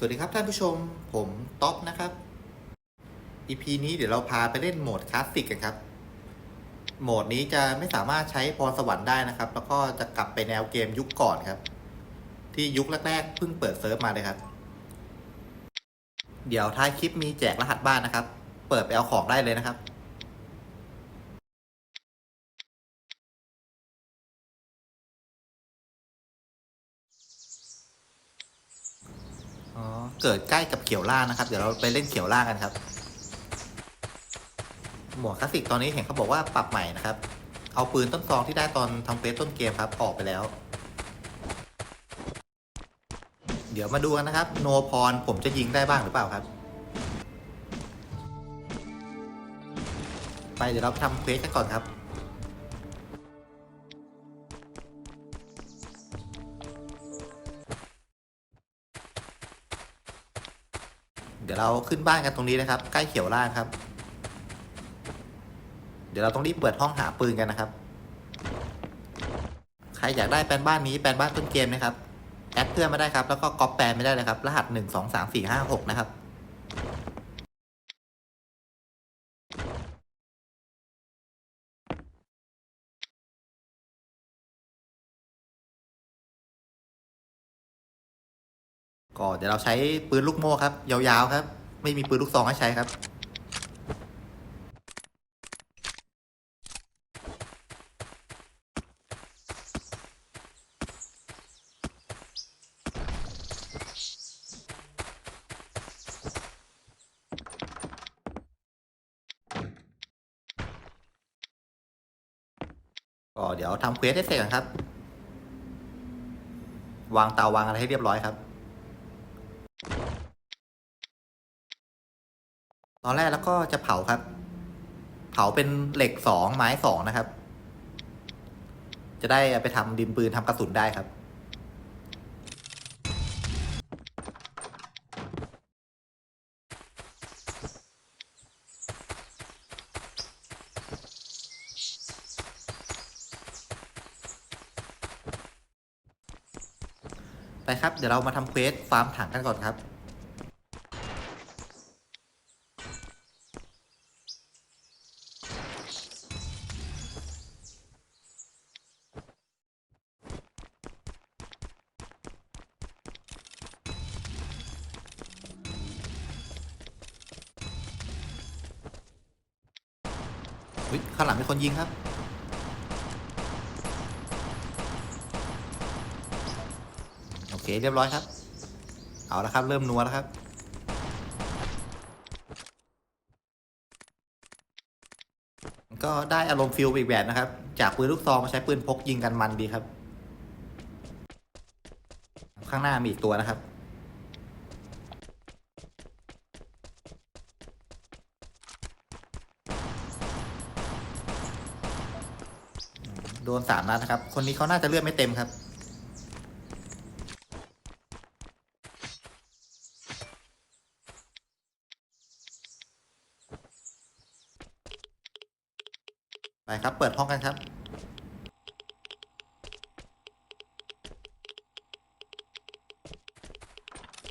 สวัสดีครับท่านผู้ชม ผมต๊อปนะครับ EP นี้เดี๋ยวเราพาไปเล่นโหมดคลาสสิกกันครับ โหมดนี้จะไม่สามารถใช้พรสวรรค์ได้นะครับ แล้วก็จะกลับไปแนวเกมยุคก่อนครับ ที่ยุคแรกๆเพิ่งเปิดเซิร์ฟมาเลยครับ เดี๋ยวท้ายคลิปมีแจกรหัสบ้านนะครับ เปิดไปเอาของได้เลยนะครับ อ๋อ เกิดใกล้กับเขียวล่างนะครับ เดี๋ยวเราไปเล่นเขียวล่างกันครับ หมวดคลาสสิกตอนนี้เห็นเขาบอกว่าปรับใหม่นะครับ เอาปืนต้นซองที่ได้ตอนทำเฟสต้นเกมครับ ออกไปแล้ว เดี๋ยวมาดูกันนะครับ โนพรผมจะยิงได้บ้างหรือเปล่าครับ ไปเดี๋ยวเราทำเควสกันก่อนครับ เดี๋ยวเราขึ้นบ้านกันตรงนี้นะครับ ใกล้เขียวล่างครับ เดี๋ยวเราต้องรีบเปิดห้องหาปืนกันนะครับ ใครอยากได้แปลนบ้านนี้แปลนบ้านต้นเกมนะครับ แอดเพื่อนไม่ได้ครับ แล้วก็ก๊อปแปลนไม่ได้เลยครับ รหัสหนึ่งสองสามสี่ห้าหกนะครับ ก็เดี๋ยวเราใช้ปืนลูกโม่ครับ ยาวๆครับ ไม่มีปืนลูกซองให้ใช้ครับ ก็เดี๋ยวทำเควสให้เสร็จก่อนครับ วางเตาวางอะไรให้เรียบร้อยครับ อนแรกแล้วก็จะเผาครับ เผาเป็นเหล็กสองไม้สองนะครับ จะได้ไปทำดินปืนทำกระสุนได้ครับไปครับ เดี๋ยวเรามาทำเควสฟาร์มถังกันก่อนครับ อุ๊ยข้างหลังมีคนยิงครับโอเคเรียบร้อยครับ เอาละครับ เริ่มนัวแล้วครับก็ได้อารมณ์ฟิลอีกแบบนะครับ จากปืนลูกซองมาใช้ปืนพกยิงกันมันดีครับ ข้างหน้ามีอีกตัวนะครับ โด นสามนัดนะครับ คนนี้เขาน่าจะเลือดไม่เต็มครับไปครับ เปิดห้องกันครับ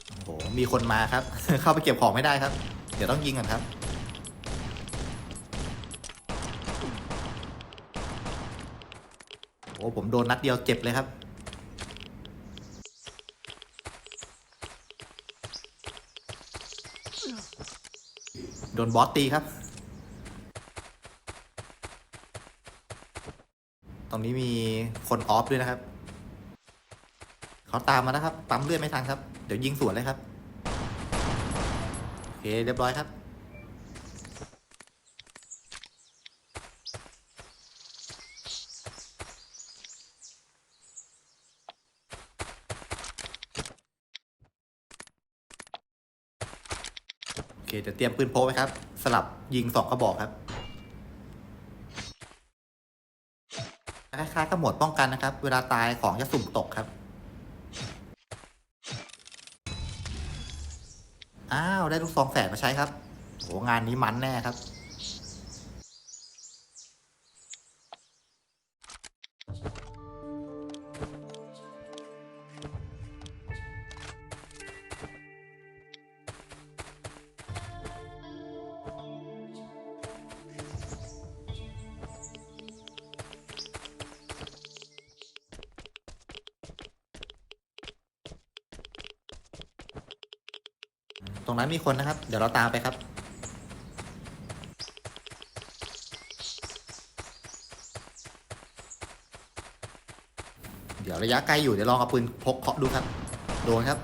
โอ้โห มีคนมาครับ เข้าไปเก็บของไม่ได้ครับ เดี๋ยวต้องยิงก่อนครับ โอ้ ผมโดนนัดเดียวเจ็บเลยครับ โดนบอสตีครับ ตรงนี้มีคนออฟด้วยนะครับ เขาตามมาแล้วครับ ปั๊มเลือดไม่ทันครับ เดี๋ยวยิงสวนเลยครับ โอเค เรียบร้อยครับ เคเดี๋ยวเตรียมปืนโพกไว้ครับ สลับยิงสองกระบอกครับคล้ายๆกับหมดป้องกันนะครับ เวลาตายของจะสุ่มตกครับ อ้าว ได้ลูกซองแฝดมาใช้ครับโหงานนี้มันแน่ครับ ตรงนั้นมีคนนะครับ เดี๋ยวเราตามไปครับ เดี๋ยวระยะไกลอยู่เดี๋ยวลองเอาปืนพกเคาะดูครับ โดนครับ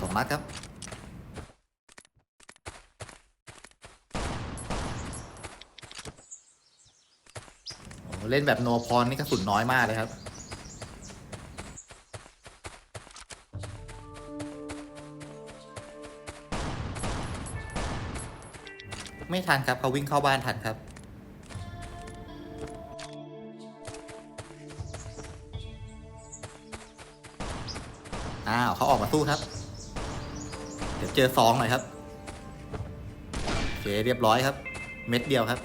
สองนัดครับ เล่นแบบโนพรนี่กระสุนน้อยมากเลยครับ ไม่ทันครับเขาวิ่งเข้าบ้านทันครับ อ้าวเขาออกมาสู้ครับ เดี๋ยวเจอซองหน่อยครับโอเคเรียบร้อยครับ เม็ดเดียวครับ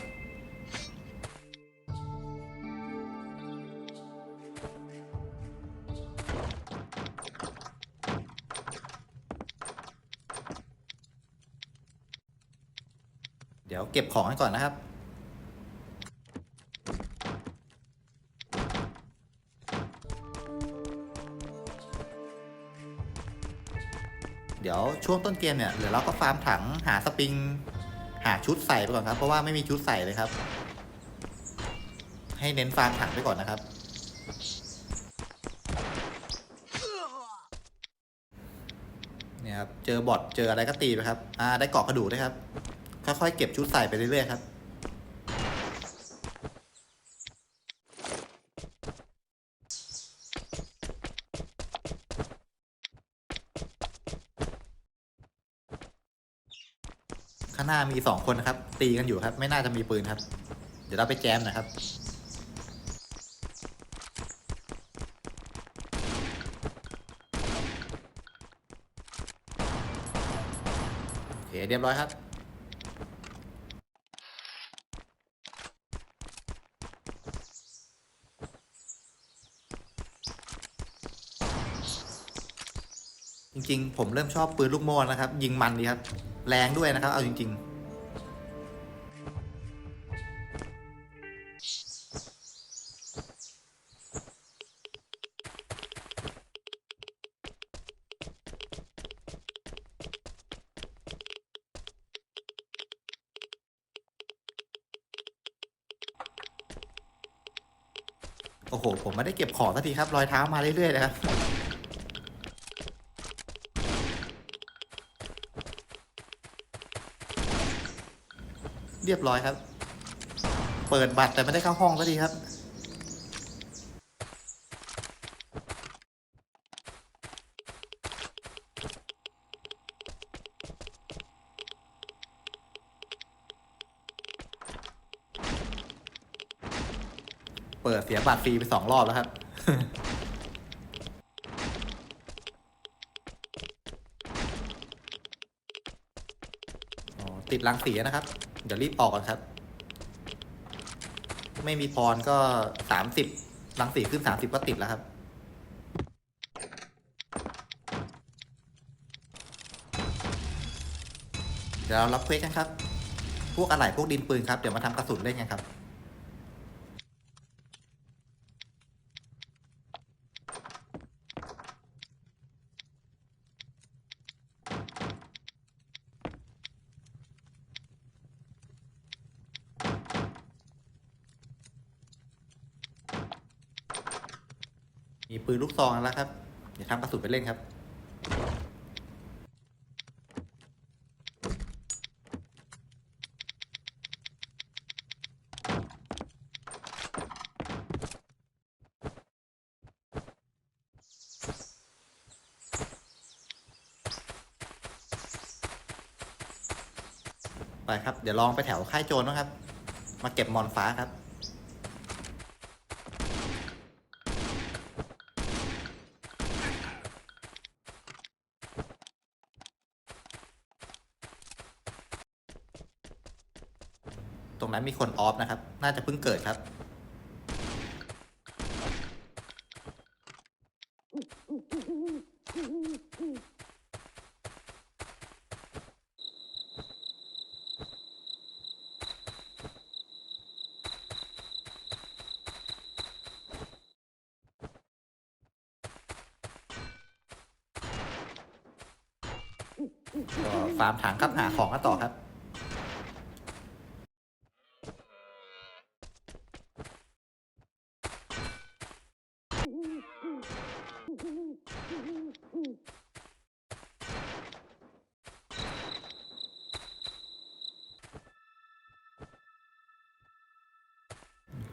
เก็บของให้ก่อนนะครับ เดี๋ยวช่วงต้นเกมเนี่ยเดี๋ยวเราก็ฟาร์มถังหาสปริง หาชุดใส่ไปก่อนครับ เพราะว่าไม่มีชุดใส่เลยครับ ให้เน้นฟาร์มถังไปก่อนนะครับ เนี่ยครับ เจอบอทเจออะไรก็ตีไปครับ อ่า ได้เกาะกระดูกด้วยครับ ค่อยๆเก็บชุดใส่ไปเรื่อยๆครับ ข้างหน้ามีสองคนนะครับ ตีกันอยู่ครับ ไม่น่าจะมีปืนครับ เดี๋ยวเราไปแจมนะครับโอเคเรียบร้อยครับ ริง ๆ ผมเริ่มชอบปืนลูกโม่นะครับ ยิงมันดีครับ แรงด้วยนะครับ เอาจริง ๆโอ้โห ผมไม่ได้เก็บของสักทีครับ รอยเท้ามาเรื่อยๆนะครับ เรียบร้อยครับ เปิดบัตรแต่ไม่ได้เข้าห้องสักทีครับ เปิดเสียบัตรฟรีไปสองรอบแล้วครับอ๋อติดรังสีนะครับ เดี๋ยวรีบออกก่อนครับ ไม่มีพรก็สามสิบรังสีขึ้นสามสิบก็ติดแล้วครับ เดี๋ยวเรารับเควสกันครับ พวกอะไรพวกดินปืนครับ เดี๋ยวมาทำกระสุนเล่นกันครับ มี ปืนลูกซองแล้วครับเดี๋ยวทำกระสุนไปเล่นครับ ไปครับ เดี๋ยวลองไปแถวค่ายโจรนะครับ มาเก็บมอนฟ้าครับ นั้นมีคนออฟนะครับ น่าจะเพิ่งเกิดครับ โก็ฟาร์มถังครับหาของกันต่อครับ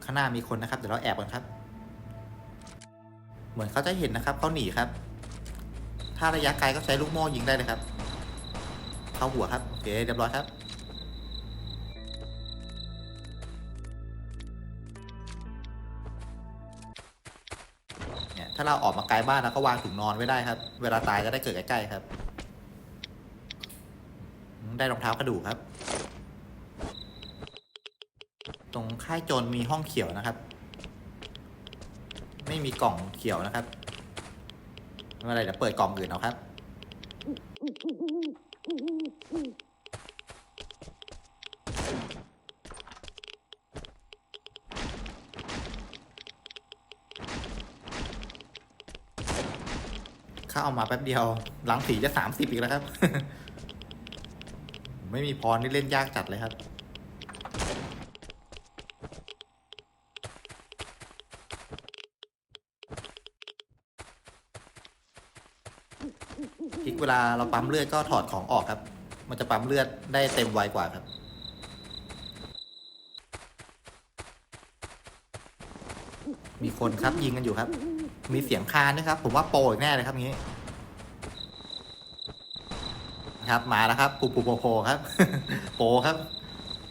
ข้างหน้ามีคนนะครับเดี๋ยวเราแอบกันครับ เหมือนเขาจะเห็นนะครับเขาหนีครับ ถ้าระยะไกลก็ใช้ลูกโม่ยิงได้เลยครับ เข้าหัวครับโอเคเรียบร้อยครับเนี่ยถ้าเราออกมาไกลบ้านแล้วก็วางถุงนอนไว้ได้ครับ เวลาตายจะได้เกิดใกล้ๆครับ ได้รองเท้ากระดูกครับ ต รงค่ายโจรมีห้องเขียวนะครับ ไม่มีกล่องเขียวนะครับไม่เป็นไรเดี๋ยวเปิดกล่องอื่นเอาครับ ข้าเอามาแป๊บเดียว หลังสีจะสามสิบอีกแล้วครับ ไม่มีพรนี่เล่นยากจัดเลยครับ อีก เวลาเราปั๊มเลือดก็ถอดของออกครับ มันจะปั๊มเลือดได้เต็มไวกว่าครับมีคนครับยิงกันอยู่ครับ มีเสียงคานด้วยครับ ผมว่าโปรอีกแน่เลยครับงี้ ครับมาแล้วครับปูปูโปโปครับ โปครับ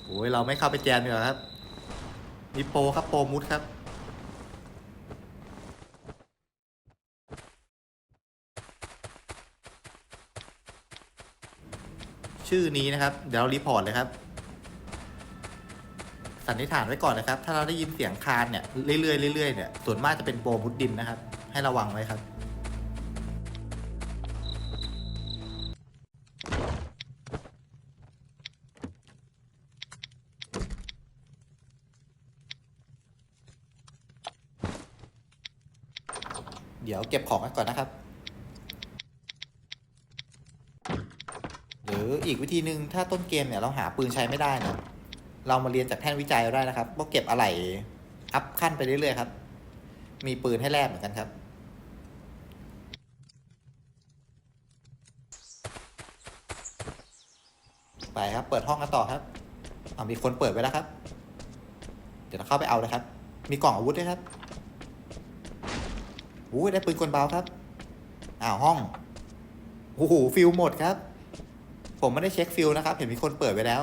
โอ้ยเราไม่เข้าไปแจมดีกว่าครับ มีโปครับโปมุดครับ ชื่อนี้นะครับ เดี๋ยวเรารีพอร์ตเลยครับ สันนิษฐานไว้ก่อนนะครับ ถ้าเราได้ยินเสียงคานเนี่ยเรื่อยๆเรื่อยๆเนี่ยส่วนมากจะเป็นโปรมุดดินนะครับ ให้ระวังไว้ครับเดี๋ยวเก็บของกันก่อนนะครับ หรื อีกวิธีหนึ่งถ้าต้นเกมเนี่ยเราหาปืนใช้ไม่ได้เนี่ยเรามาเรียนจากแท่นวิจัยได้นะครับว่าเก็บอะไหล่อัพขั้นไปเรื่อยๆครับ มีปืนให้แลกเหมือนกันครับไปครับ เปิดห้องกันต่อครับอามีคนเปิดไว้แล้วครับ เดี๋ยวเราเข้าไปเอาเลยครับ มีกล่องอาวุธด้วยครับอู้ได้ปืนกลเบาครับ อ้าวห้อง โอ้โหฟิลหมดครับ ผมไม่ได้เช็คฟิลนะครับ เห็นมีคนเปิดไปแล้ว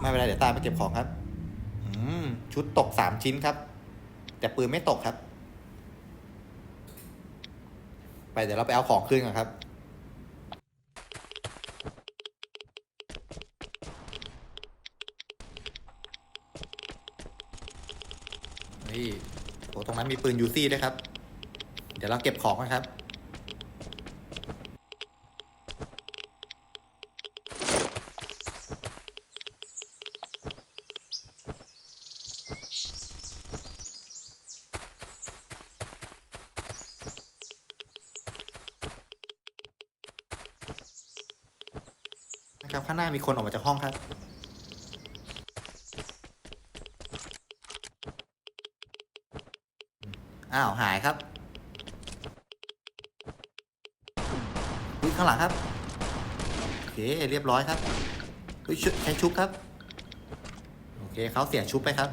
ไม่เป็นไรเดี๋ยวตามไปเก็บของครับ อืม ชุดตกสามชิ้นครับ แต่ปืนไม่ตกครับ ไปเดี๋ยวเราไปเอาของคืนกันครับนี่โอ้ตรงนั้นมีปืนยูซี่ด้วยครับ เดี๋ยวเราเก็บของกันครับ ครับข้างหน้ามีคนออกมาจากห้องครับ อ้าว หายครับอุ้ยข้างหลังครับ โอเค เรียบร้อยครับอุ้ยชุใช้ชุบครับ โอเคเขาเสียชุบไปครับ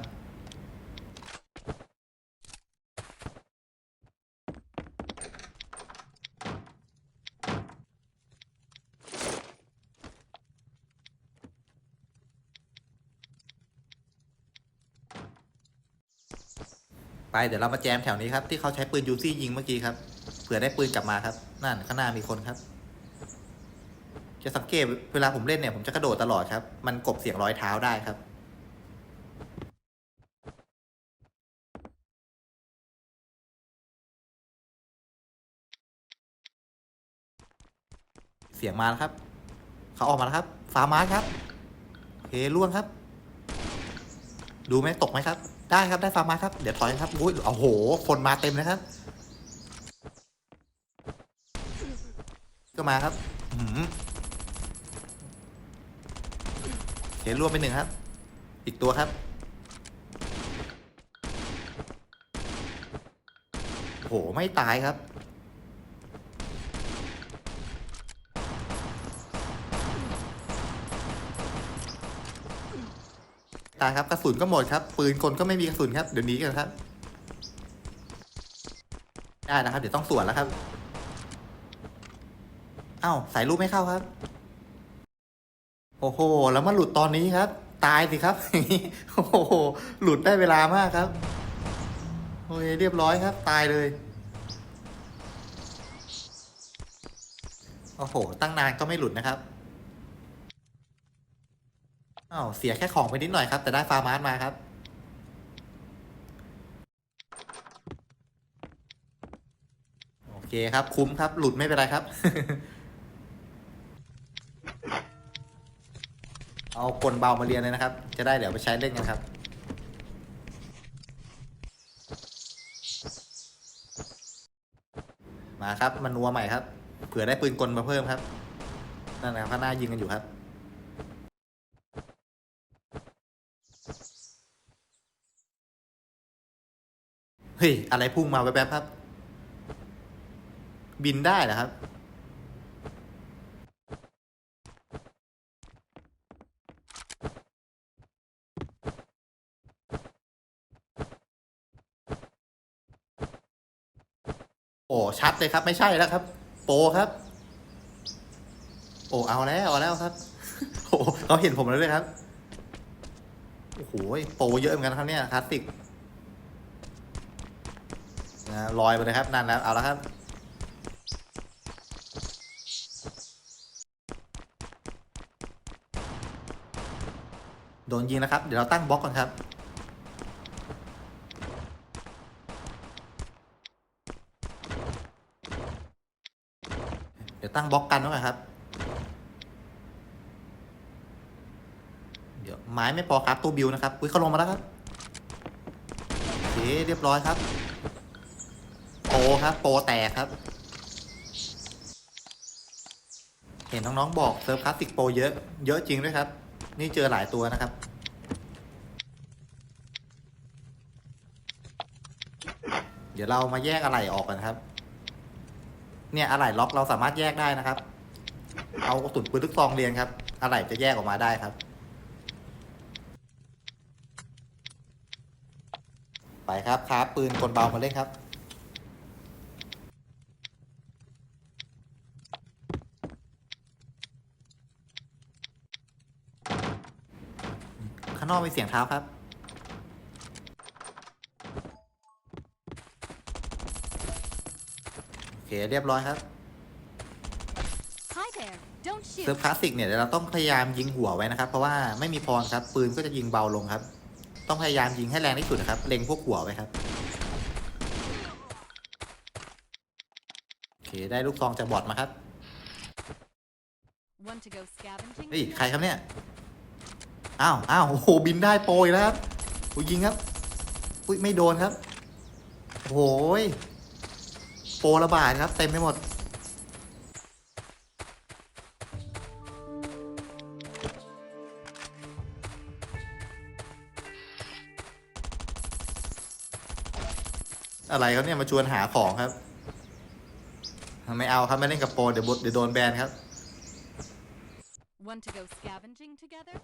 เดี๋ยวเรามาแจมแถวนี้ครับที่เขาใช้ปืนยูซี่ยิงเมื่อกี้ครับเผื่อได้ปืนกลับมาครับ นั่นข้างหน้ามีคนครับ จะสังเกตเวลาผมเล่นเนี่ยผมจะกระโดดตลอดครับ มันกบเสียงรอยเท้าได้ครับเสียงมาแล้วครับ เขาออกมาแล้วครับฟ้ามาครับเคล่วงครับ ดูไหมตกไหมครับ ได้ครับได้ฟาร์มาครับเดี๋ยวถอยครับอุ้ยโอ้โห คนมาเต็มเลยครับ ก็มาครับหือเห็นรวมไปหนึ่งครับ อีกตัวครับโหไม่ตายครับ ตายครับกระสุนก็หมดครับ ปืนคนก็ไม่มีกระสุนครับเดี๋ยวนี้กันครับ ได้นะครับ เดี๋ยวต้องสวนแล้วครับเอ้าใส่รูปไม่เข้าครับ โอ้โห แล้วมาหลุดตอนนี้ครับ ตายสิครับโอ้โหหลุดได้เวลามากครับโอ้ยเรียบร้อยครับ ตายเลยโอ้โห ตั้งนานก็ไม่หลุดนะครับ อ้าวเสียแค่ของไปนิดหน่อยครับ แต่ได้ฟาร์มาร์สมาครับ โอเคครับ คุ้มครับ หลุดไม่เป็นไรครับ เอากลเบามาเรียนเลยนะครับ จะได้เดี๋ยวไปใช้เล่นกันครับมาครับมานัวใหม่ครับ เผื่อได้ปืนกลมาเพิ่มครับ นั่นนะครับข้างหน้ายิงกันอยู่ครับ เฮ้ย อะไรพุ่งมาแวบๆครับ บินได้เหรอครับ โอ้ ชัดเลยครับ ไม่ใช่แล้วครับ โปรครับ โอ้ เอาแล้ว เอาแล้วครับ โอ้เขาเห็นผมแล้วด้วยครับ โอ้โห โปรเยอะเหมือนกันครับเนี่ยคลาสสิก นะลอยไปเลยครับนั่นแล้วเอาแล้วครับโดนยิงแล้วครับ เดี๋ยวเราตั้งบล็อกก่อนครับ เดี๋ยวตั้งบล็อกกันไว้ก่อนครับ เดี๋ยวไม้ไม่พอครับตัวบิวนะครับอุ้ยเขาลงมาแล้วครับโอเคเรียบร้อยครับ ครับ โปรแตกครับ เห็นน้องๆบอกเซิร์ฟคลาสสิกโปรเยอะ เยอะจริงด้วยครับ นี่เจอหลายตัวนะครับเดี๋ยวเรามาแยกอะไรออกกันครับ เนี่ยอะไหล่ล็อกเราสามารถแยกได้นะครับ เอากระสุนปืนลูกซองเรียนครับอะไหล่จะแยกออกมาได้ครับ ไปครับครับปืนกลเบามาเล่นครับ ข้างนอกมีเสียงเท้าครับ โอเคเรียบร้อยครับ Hi there. Don't เซิร์ฟ shoot. คลาสสิกเนี่ยเดี๋ยวเราต้องพยายามยิงหัวไว้นะครับ เพราะว่าไม่มีพรครับ ปืนก็จะยิงเบาลงครับ ต้องพยายามยิงให้แรงที่สุดนะครับ เล็งพวกหัวไว้ครับ โอเคได้ลูกซองจากบอทมาครับ Want to go scavenging? เฮ้ย together? ใครครับเนี่ย อ้าวอ้าวโอ้โหบินได้โปรยแล้วครับอุ้ยยิงครับ อุ้ยไม่โดนครับโอ้โหยโปรระบาดครับ เต็มไปหมด อะไรครับเนี่ยมาชวนหาของครับไม่เอาครับไม่เล่นกับโปรเดี๋ยวบดเดี๋ยวโดนแบนครับ Want to go scavenging together?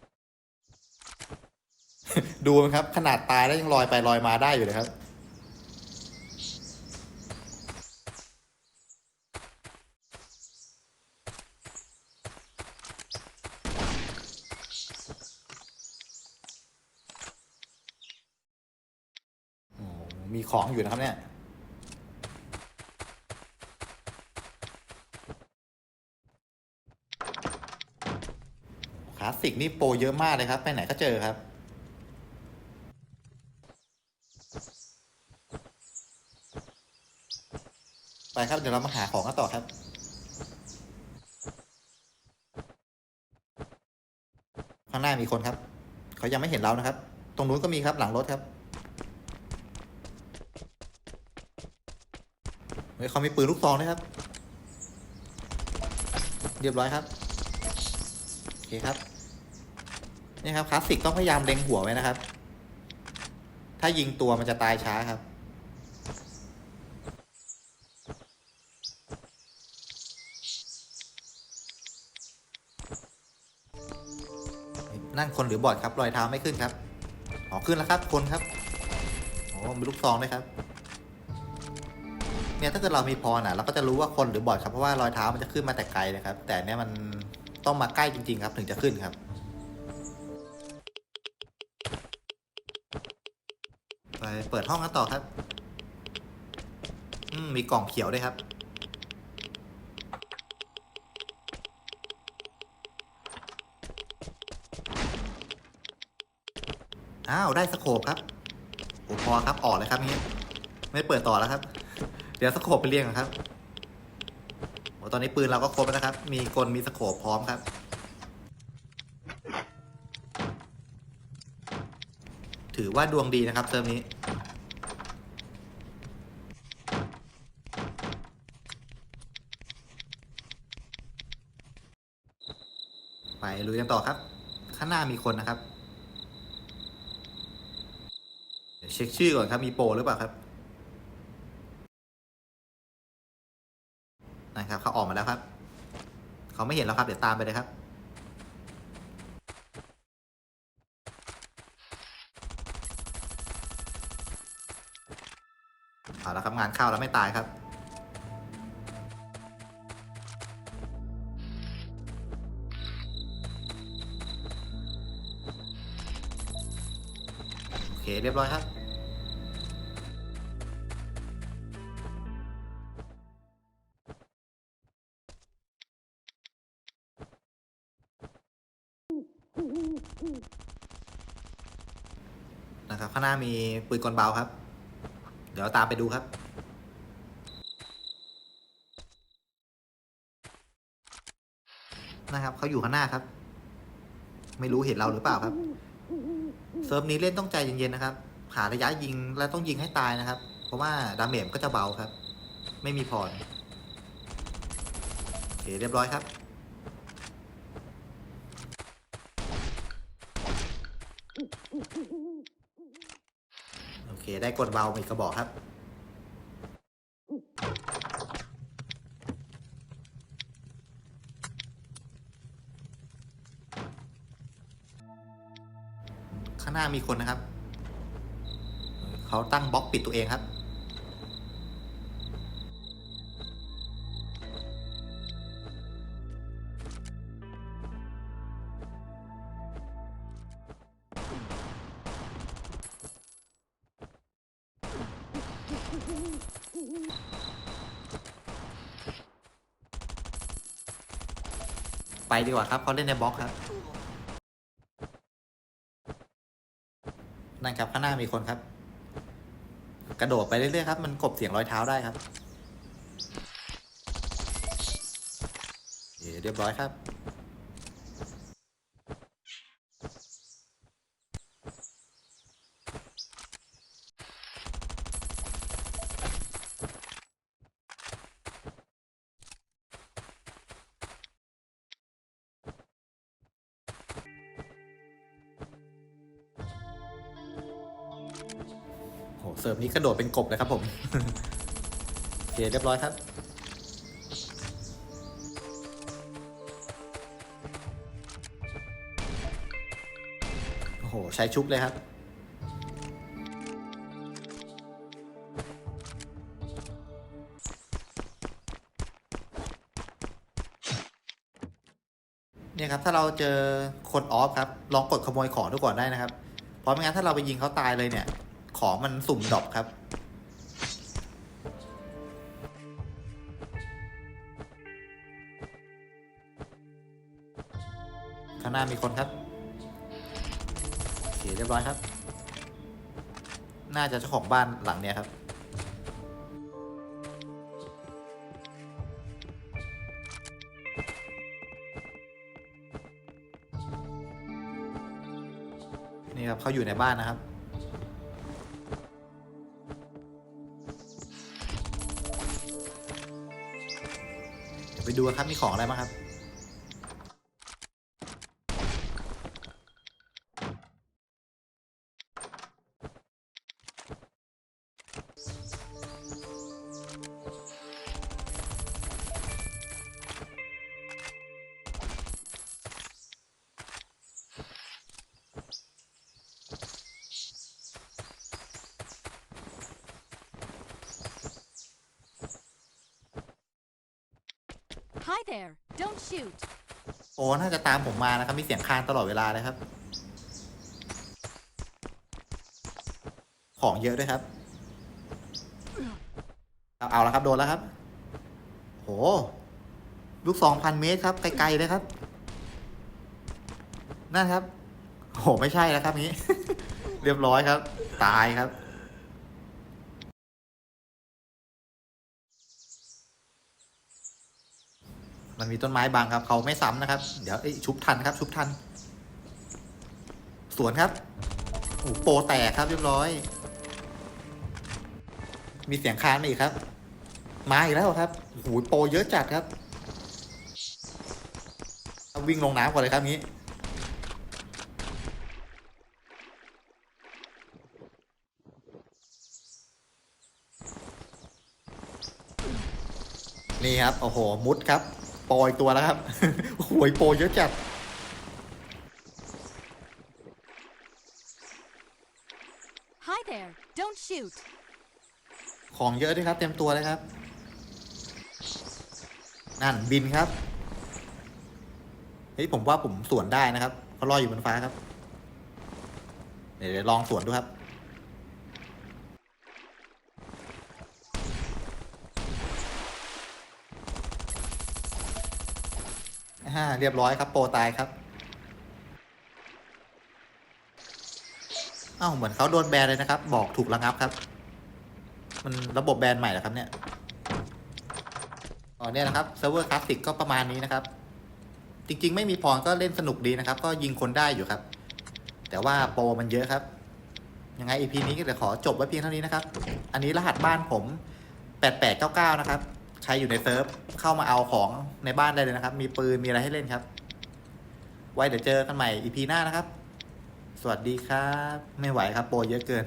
ดูมันครับ ขนาดตายแล้วยังลอยไปลอยมาได้อยู่เลยครับ มีของอยู่นะครับเนี่ยคลาสสิกนี่โปรเยอะมากเลยครับ ไปไหนก็เจอครับ ไปครับ เดี๋ยวเรามาหาของกันต่อครับข้างหน้ามีคนครับ เขายังไม่เห็นเรานะครับ ตรงนู้นก็มีครับหลังรถครับเฮ้ยเขามีปืนลูกซองด้วยครับ เรียบร้อยครับโอเคครับนี่ครับคลาสสิกต้องพยายามเล็งหัวไว้นะครับ ถ้ายิงตัวมันจะตายช้าครับ นั่น คนหรือบอดครับรอยเท้าไม่ขึ้นครับอ๋อขึ้นแล้วครับคนครับโอ้มีลูกซองด้วยครับเนี่ยถ้าเกิดเรามีพรอะเราก็จะรู้ว่าคนหรือบอดครับเพราะว่ารอยเท้ามันจะขึ้นมาแต่ไกลนะครับ แต่เนี่ยมันต้องมาใกล้จริง ๆ ครับ ถึงจะขึ้นครับ ไปเปิดห้องกันต่อครับ อืมมีกล่องเขียวด้วยครับ อ้าวได้สโคปครับโอ้พอครับออกเลยครับนี้ไม่เปิดต่อแล้วครับ เดี๋ยวสโคปไปเรียงครับโอ้ตอนนี้ปืนเราก็ครบแล้วนะครับ มีกลมีสโคปพร้อมครับ ถือว่าดวงดีนะครับเซิร์ฟนี้ไปลุยกันต่อครับ ข้างหน้ามีคนนะครับ เช็คชื่อก่อนครับ มีโปรหรือเปล่าครับ นะครับเขาออกมาแล้วครับ เขาไม่เห็นแล้วครับ เดี๋ยวตามไปเลยครับเอาละครับงานเข้าแล้วไม่ตายครับโอเคเรียบร้อยครับ ข้างหน้ามีปืนกลเบาครับ เดี๋ยวตามไปดูครับ นะครับเขาอยู่ข้างหน้าครับ ไม่รู้เห็นเราหรือเปล่าครับ เซิร์ฟนี้เล่นต้องใจเย็นๆนะครับ หาระยะยิงและต้องยิงให้ตายนะครับ เพราะว่าดาเมจก็จะเบาครับ ไม่มีพรโอเคเรียบร้อยครับ เคได้กดเบามีกระบอกครับ ข้างหน้ามีคนนะครับ เขาตั้งบล็อกปิดตัวเองครับ ไปดีกว่าครับเขาเล่นในบล็อกครับ นั่นครับข้างหน้ามีคนครับ กระโดดไปเรื่อยๆครับ มันกบเสียงรอยเท้าได้ครับเรียบร้อยครับ กระโดดเป็นกบเลยครับผม โอเคเรียบร้อยครับโอ้โหใช้ชุบเลยครับเนี่ยครับถ้าเราเจอคนออฟครับลองกดขโมยของดูก่อนได้นะครับ เพราะไม่งั้นถ้าเราไปยิงเขาตายเลยเนี่ย ของมันสุ่มดรอปครับ ข้างหน้ามีคนครับโอเคเรียบร้อยครับ น่าจะเจ้าของบ้านหลังเนี้ยครับนี่ครับเขาอยู่ในบ้านนะครับ ดี๋ยวไปดูกันครับมีของอะไรบ้างครับ there. Don't shoot. โอ้น่าจะตามผมมานะครับ มีเสียงคานตลอดเวลาเลยครับ ของเยอะด้วยครับ เอาเอาแล้วครับ โดนแล้วครับ โห ลูกสองพันเมตรครับ ไกลๆเลยครับ นั่นครับ โห ไม่ใช่แล้วครับนี้ เรียบร้อยครับ ตายครับ มันมีต้นไม้บางครับ เขาไม่ซ้ำนะครับ เดี๋ยวเอ้ชุบทันครับ ชุบทัน สวนครับโอ้โหโปรแตกครับเรียบร้อย มีเสียงคานมาอีกครับ มาอีกแล้วครับโอ้โหโปรเยอะจัดครับ วิ่งลงน้ำก่อนเลยครับนี้นี่ครับ โอ้โห มุดครับ โปรอีกตัวแล้วครับโอ้โหโปรเยอะจัด Hi there. Don't shoot. ของเยอะด้วยครับ เต็มตัวเลยครับ นั่นบินครับ เฮ้ยผมว่าผมสวนได้นะครับเขาลอยอยู่บนฟ้าครับ เดี๋ยวลองสวนดูครับ อ่า เรียบร้อยครับโปรตายครับอ้าวเหมือนเขาโดนแบนเลยนะครับ บอกถูกระงับครับ มันระบบแบนใหม่เหรอครับเนี่ยอ๋อเนี่ยนะครับเซิร์ฟเวอร์คลาสสิกก็ประมาณนี้นะครับ จริง ๆ ไม่มีพรก็เล่นสนุกดีนะครับ ก็ยิงคนได้อยู่ครับ แต่ว่าโปรมันเยอะครับ ยังไง EP นี้ก็เดี๋ยวขอจบไว้เพียงเท่านี้นะครับ อันนี้รหัสบ้านผม 8899 นะครับ ครอยู่ในเซิร์ฟเข้ามาเอาของในบ้านได้เลยนะครับ มีปืนมีอะไรให้เล่นครับ ไว้เดี๋ยวเจอกันใหม่ EP หน้านะครับ สวัสดีครับ ไม่ไหวครับ โปรเยอะเกิน